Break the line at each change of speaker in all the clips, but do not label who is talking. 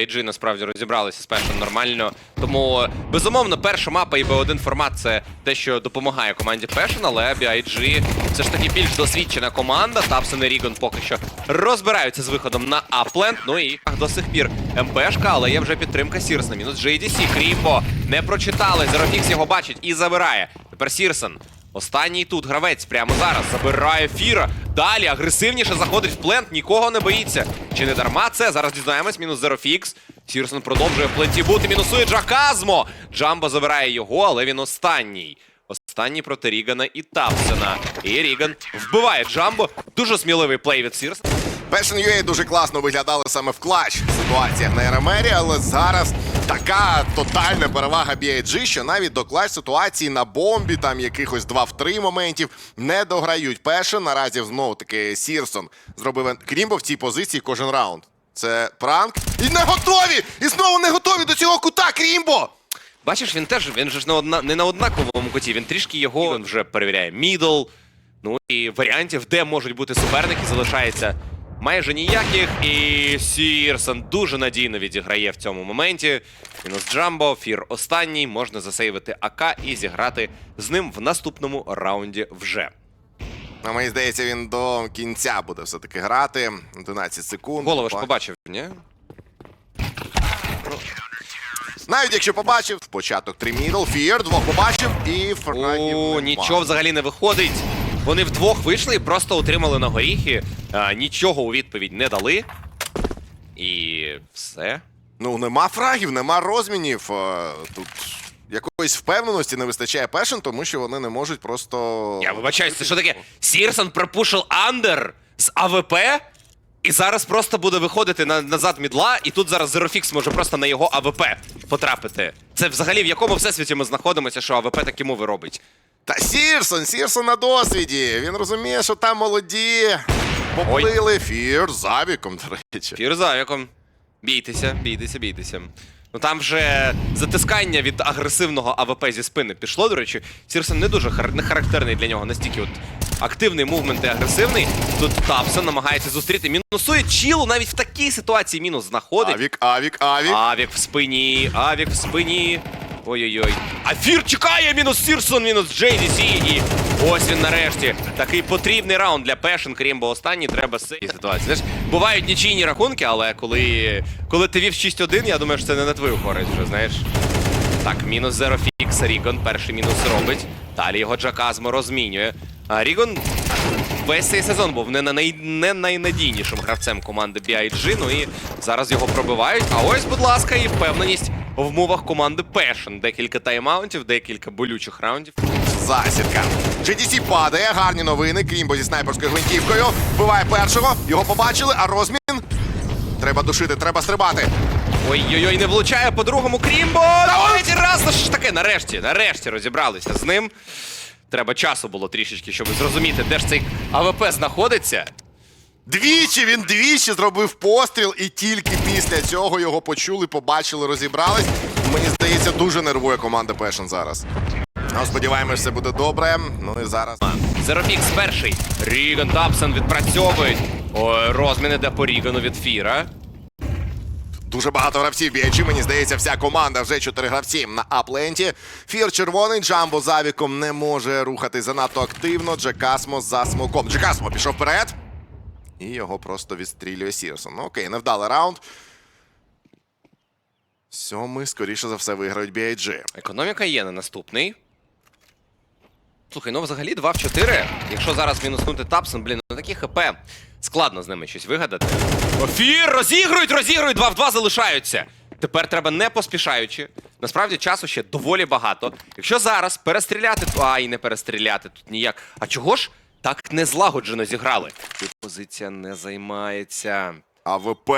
BIG насправді розібралися з першим нормально. Тому безумовно, перша мапа і Б1 формат це те, що допомагає команді Passion, але BIG все ж таки більш досвідчена команда. Тапсон і Рігон поки що розбираються з виходом на апленд. Ну і до сих пір МПшка, але є вже підтримка Сірсна. Мінус JDC, Крімбо не прочитали. Зерофікс його бачить і забирає. Тепер Сірсен. Останній тут гравець прямо зараз забирає Фіра. Далі агресивніше заходить в плент, нікого не боїться. Чи не дарма це? Зараз дізнаємось. Мінус Зерофікс. Сірсон продовжує в пленті бути. Мінусує Джаказмо. Джамбо забирає його, але він останній. Останній проти Рігана і Тапсена. І Ріган вбиває Джамбо. Дуже сміливий плей від Сірсона.
Passion UA дуже класно виглядали саме в клач ситуаціях на РМРі, але зараз така тотальна перевага BIG, що навіть до клач ситуації на бомбі, там якихось 2 в 3 моментів, не дограють. Passion наразі знову таки Сірсон зробив Крімбо в цій позиції кожен раунд. Це пранк. І не готові! І знову не готові до цього кута Крімбо!
Бачиш, він теж він же ж на одна, не на однаковому куті. Він трішки його він вже перевіряє мідл. Ну і варіантів, де можуть бути суперники, залишається майже ніяких. І Сірсон дуже надійно відіграє в цьому моменті. Мінус Джамбо, фір останній. Можна засейвити АК і зіграти з ним в наступному раунді вже.
А мені здається, він до кінця буде все-таки грати. 11 секунд.
Голову ж побачив, ні?
Навіть якщо побачив, спочаток 3 мідл, фір, двох побачив і
О, нічого взагалі не виходить. Вони вдвох вийшли і просто отримали на горіхи. А, нічого у відповідь не дали. І все.
Ну, нема фрагів, нема розмінів. Е, Тут якоїсь впевненості не вистачає пешен, тому що вони не можуть просто.
Я вибачаюсь, це що таке? Сірсон пропушив андер з АВП, і зараз просто буде виходити на, назад мідла, і тут зараз Зерофікс може просто на його АВП потрапити. Це взагалі в якому всесвіті ми знаходимося, що АВП такі мови робить?
Та Сірсон, Сірсон на досвіді. Він розуміє, що там молоді. Поплили фір з авіком, до речі.
Фір за яком. Бійтеся, бійтеся, бійтеся. Ну там вже затискання від агресивного АВП зі спини пішло, до речі. Сірсон не дуже хар... не характерний для нього настільки от активний мувмент і агресивний. Тут Тапсон намагається зустріти. Мінусує Чілу навіть в такій ситуації мінус знаходить.
Авік, авік, авік.
Авік в спині, Авік в спині. Ой-ой-ой. А Фір чекає! Мінус Сірсон, мінус JDC. І ось він нарешті. Такий потрібний раунд для Пешен, крім бо останній треба цієї ситуації. Знаєш, бувають нічийні рахунки, але коли, коли ти вів 6-1, я думаю, що це не на твою користь вже, знаєш. Так, мінус Zero Fix, Рігон перший мінус робить. Далі його Джаказмо розмінює. А Рігон весь цей сезон був не, на най... не найнадійнішим гравцем команди BIG, ну і зараз його пробивають. А ось, будь ласка, і впевненість в мовах команди Passion. Декілька тайм-аутів, декілька болючих раундів.
Засідка. GDC падає, гарні новини. Крімбо зі снайперською гвинтівкою. Вбиває першого. Його побачили, а розмін. Треба душити, треба стрибати.
Ой-ой-ой, не влучає по другому Крімбо! Третій раз! Ну що ж таке? Нарешті, нарешті розібралися з ним. Треба часу було трішечки, щоб зрозуміти, де ж цей АВП знаходиться.
Двічі він двічі зробив постріл, і тільки після цього його почули, побачили, розібрались. Мені здається, дуже нервує команда Passion зараз. Ну, сподіваємось, все буде добре. Ну і зараз.
Зерофікс перший. Ріган Тапсон відпрацьовують. Ой, розмін іде по Рігану від Фіра.
Дуже багато гравців біячі. Мені здається, вся команда вже чотири гравці на апленті. Фір червоний, Джамбо за віком не може рухати занадто активно. Джекасмо за смоком. Джекасмо пішов вперед. І його просто відстрілює Сірсон. Ну окей, невдалий раунд. Сьомий, скоріше за все, виграють BIG.
Економіка є на наступний. Слухай, ну взагалі 2 в 4. Якщо зараз мінуснути Тапсон, блін, ну такі ХП. Складно з ними щось вигадати. Офір! Розігрують, розігрують! 2 в 2 залишаються. Тепер треба не поспішаючи. Насправді часу ще доволі багато. Якщо зараз перестріляти, то ай, не перестріляти тут ніяк. А чого ж так не злагоджено зіграли? Тут позиція не займається.
АВП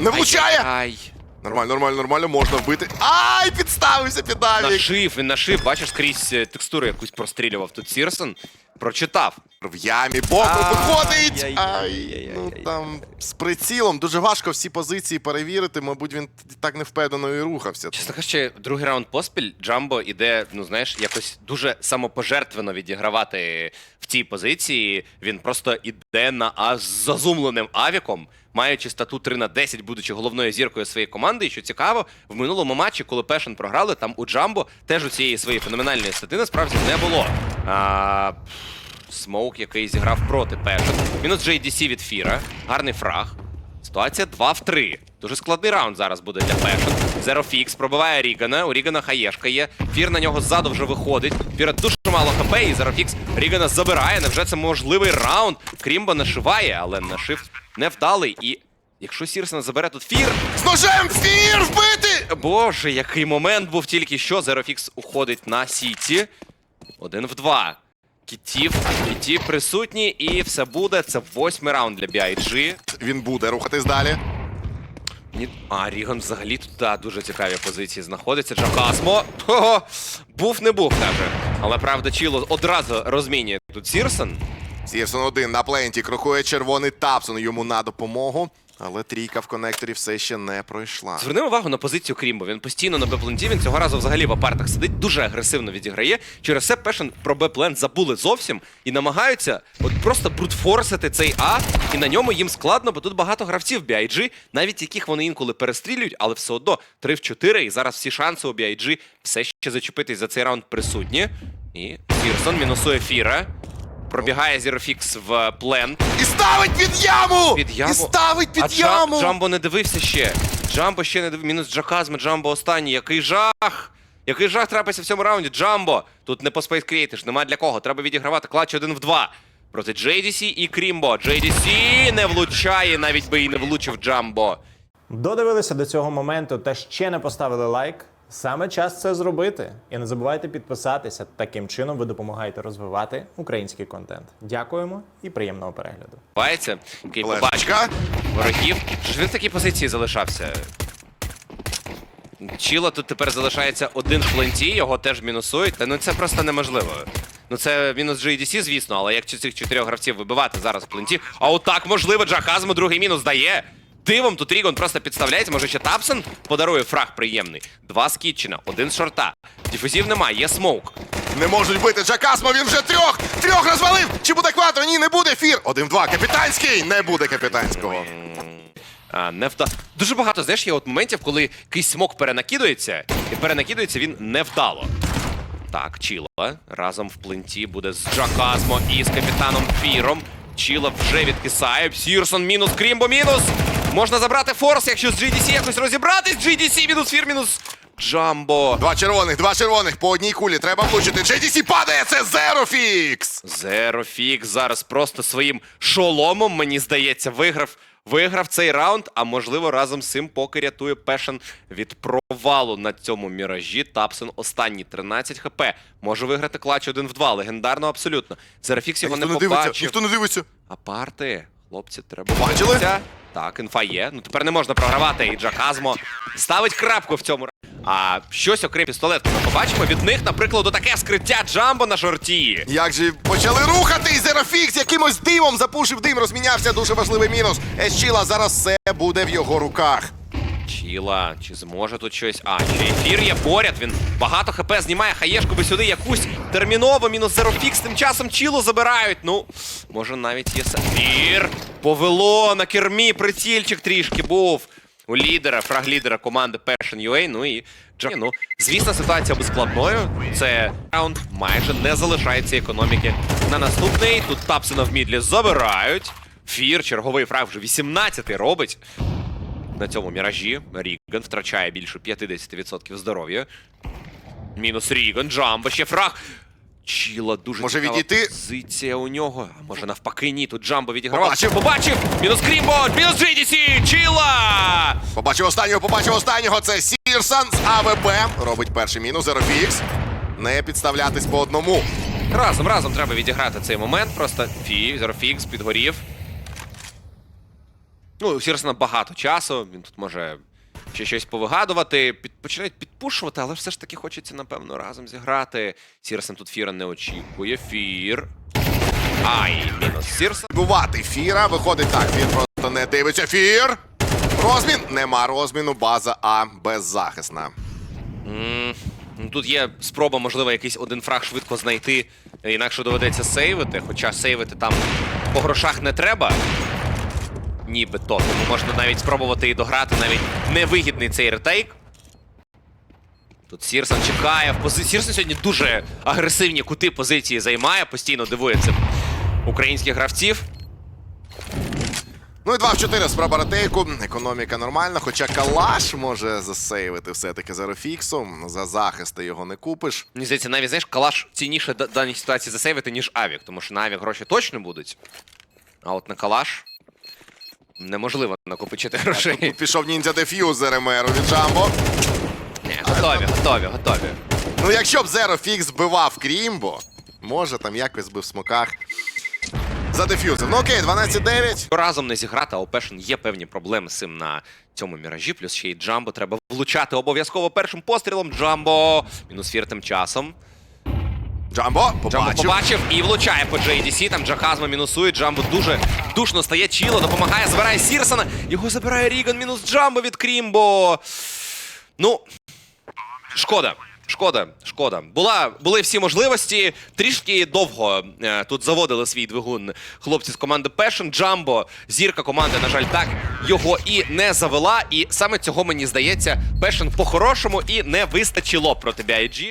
не влучає!
Ай.
Нормально, нормально, нормально, можна вбити. Ай, підставився під.
Нашив, він нашив, бачиш, скрізь е, текстуру якусь прострілював тут Сірсон. Прочитав.
В ямі
Ай,
виходить.
ай,
ну там з прицілом дуже важко всі позиції перевірити. Мабуть, він так невпевнено і рухався.
Чесно кажучи, другий раунд поспіль Джамбо іде, ну знаєш, якось дуже самопожертвено відігравати в цій позиції. Він просто іде на а з зазумленим авіком, маючи стату 3 на 10, будучи головною зіркою своєї команди. І що цікаво, в минулому матчі, коли Пешен програли, там у Джамбо теж у цієї своєї феноменальної стати насправді не було. А, Смоук, який зіграв проти Пешен. Мінус JDC від Фіра. Гарний фраг. Ситуація 2 в 3. Дуже складний раунд зараз буде для Пешен. Fix пробиває Рігана. У Рігана хаєшка є. Фір на нього ззаду вже виходить. Фіра дуже мало хп, і Fix Рігана забирає. Невже це можливий раунд? Крімба нашиває, але нашив невдалий. І якщо Сірсена забере тут Фір.
З ножем фір вбити!
Боже, який момент був тільки що. Fix уходить на Сіті. Один в два. Кітів, кітів присутні, і все буде. Це восьмий раунд для BIG.
Він буде рухатись далі.
Ні... А, Ріган взагалі тут да, дуже цікаві позиції знаходиться. Джакасмо. Був не був, каже. Але правда, Чіло одразу розмінює тут Сірсон.
Сірсон один на пленті крокує червоний Тапсон йому на допомогу. Але трійка в конекторі все ще не пройшла.
Зверни увагу на позицію Крімбо. Він постійно на Бепленті, він цього разу взагалі в апартах сидить, дуже агресивно відіграє. Через це Пешен про Беплен забули зовсім і намагаються от просто брутфорсити цей А, і на ньому їм складно, бо тут багато гравців BIG, навіть яких вони інколи перестрілюють, але все одно 3 в 4, і зараз всі шанси у BIG все ще зачепитись за цей раунд присутні. І Сірсон мінусує Фіра. Пробігає Зірофікс в плен.
І ставить під яму!
Під яму.
І ставить під
а
яму!
Джамбо не дивився ще. Джамбо ще не дивився. Мінус Джаказм, Джамбо останній. Який жах! Який жах трапився в цьому раунді. Джамбо! Тут не по Creators, нема для кого. Треба відігравати клатч один в два. Проти JDC і Крімбо. JDC не влучає, навіть би і не влучив Джамбо.
Додивилися до цього моменту та ще не поставили лайк. Саме час це зробити. І не забувайте підписатися. Таким чином ви допомагаєте розвивати український контент. Дякуємо і приємного перегляду.
Бається, який побачив ворогів. Що ж він в такій позиції залишався? Чіло тут тепер залишається один в пленті, його теж мінусують. Та ну це просто неможливо. Ну це мінус GDC, звісно, але як цих чотирьох гравців вибивати зараз в пленті. А отак можливо, Джахазму другий мінус дає. Дивом тут Рігон просто підставляється, може ще Тапсон подарує фраг приємний. Два з один з шорта. Діфузів немає, є смоук.
Не можуть бити Джакасмо, він вже трьох! Трьох розвалив! Чи буде квадро? Ні, не буде фір! Один-два, капітанський! Не буде капітанського.
А, не вда... Дуже багато, знаєш, є от моментів, коли якийсь смок перенакидується, і перенакидується він невдало. Так, Чіла разом в пленті буде з Джаказмо і з капітаном Фіром. Чіла вже відкисає. Сірсон мінус, Крімбо мінус. Можна забрати форс, якщо з GDC якось розібратись. GDC мінус Фір мінус Джамбо.
Два червоних, два червоних, по одній кулі треба влучити. JDC падає, це Зерофікс!
Зерофікс зараз просто своїм шоломом, мені здається, виграв. Виграв цей раунд, а можливо разом з цим поки рятує Пешен від провалу на цьому міражі. Тапсон останній 13 хп. Може виграти клач 1 в 2. Легендарно абсолютно. Зерофікс його не
Ніхто не дивиться,
побачив.
ніхто не дивиться.
Апарти, хлопці, треба.
Побачили?
Так, інфа є. Ну тепер не можна програвати. І Джаказмо ставить крапку в цьому. А щось окрім пістолетки ми побачимо. Від них, наприклад, таке скриття Джамбо на жорті.
Як же почали рухати, і Зерофікс якимось димом запушив дим, розмінявся. Дуже важливий мінус. Ещіла зараз все буде в його руках.
Чіла, чи зможе тут щось? А, ще ефір є поряд. Він багато хп знімає хаєшку би сюди якусь терміново, мінус зерофікс. Тим часом чіло забирають. Ну, може навіть є сефір. Повело на кермі, прицільчик трішки був. У лідера, фраг лідера команди Passion UA, ну і Ну, звісно, ситуація буде складною. Це раунд майже не залишається економіки. На наступний тут Тапсона в мідлі забирають. Фір, черговий фраг вже 18-й робить на цьому міражі. Ріган втрачає більше 50% здоров'я. Мінус Ріган, Джамбо, ще фраг. Чіла дуже
Може
цікава
відійти?
позиція у нього. А може навпаки, ні. Тут Джамбо відіграв.
Побачив.
Побачив! Мінус Крімбо! Мінус GDC! Чіла!
Побачив останнього, побачив останнього. Це Сірсан з АВП. Робить перший мінус. Зерофікс. Не підставлятись по одному.
Разом, разом треба відіграти цей момент. Просто Фі, Зерофікс підгорів. Ну, у Сірсона багато часу. Він тут може ще щось повигадувати. Під, починають підпушувати, але все ж таки хочеться, напевно, разом зіграти. Сірсен тут Фіра не очікує. Фір. Ай, мінус Сірсен.
Бувати фіра. Виходить так. Він просто не дивиться. Фір. Розмін. Нема розміну. База А беззахисна.
М, ну, Тут є спроба, можливо, якийсь один фраг швидко знайти, інакше доведеться сейвити, хоча сейвити там по грошах не треба. Нібито. Тому можна навіть спробувати і дограти навіть невигідний цей ретейк. Тут Сірсон чекає в позиції. Сірсон сьогодні дуже агресивні кути позиції займає, постійно дивує цим українських гравців.
Ну і 2 в 4 спроба ретейку. Економіка нормальна, хоча Калаш може засейвити все-таки за рефіксом. За захист його не купиш.
Мені здається, навіть знаєш, калаш цінніше в даній ситуації засейвити, ніж Авік, тому що на Авік гроші точно будуть. А от на калаш неможливо накопичити грошей.
Тут пішов ніндзя деф'юзер МРу від Джамбо.
Готові, готові, готові.
Ну, якщо б Zero Fix збивав Крімбо, може там якось би в смоках задеф'юзив. Ну окей, 12-9.
Разом не зіграти, а у Пешен є певні проблеми з цим на цьому міражі. Плюс ще й Джамбо треба влучати обов'язково першим пострілом. Джамбо мінус фір тим часом.
Джамбо
Джамбо
побачив.
побачив і влучає по JDC. Там Джахазма мінусує. Джамбо дуже душно стає чіло, допомагає, забирає Сірсона. Його забирає Ріган. Мінус Джамбо від Крімбо. Ну, шкода. Шкода, шкода. Була, були всі можливості. Трішки довго е, тут заводили свій двигун хлопці з команди Passion. Джамбо, зірка команди, на жаль, так його і не завела. І саме цього мені здається, Passion по-хорошому і не вистачило проти BIG.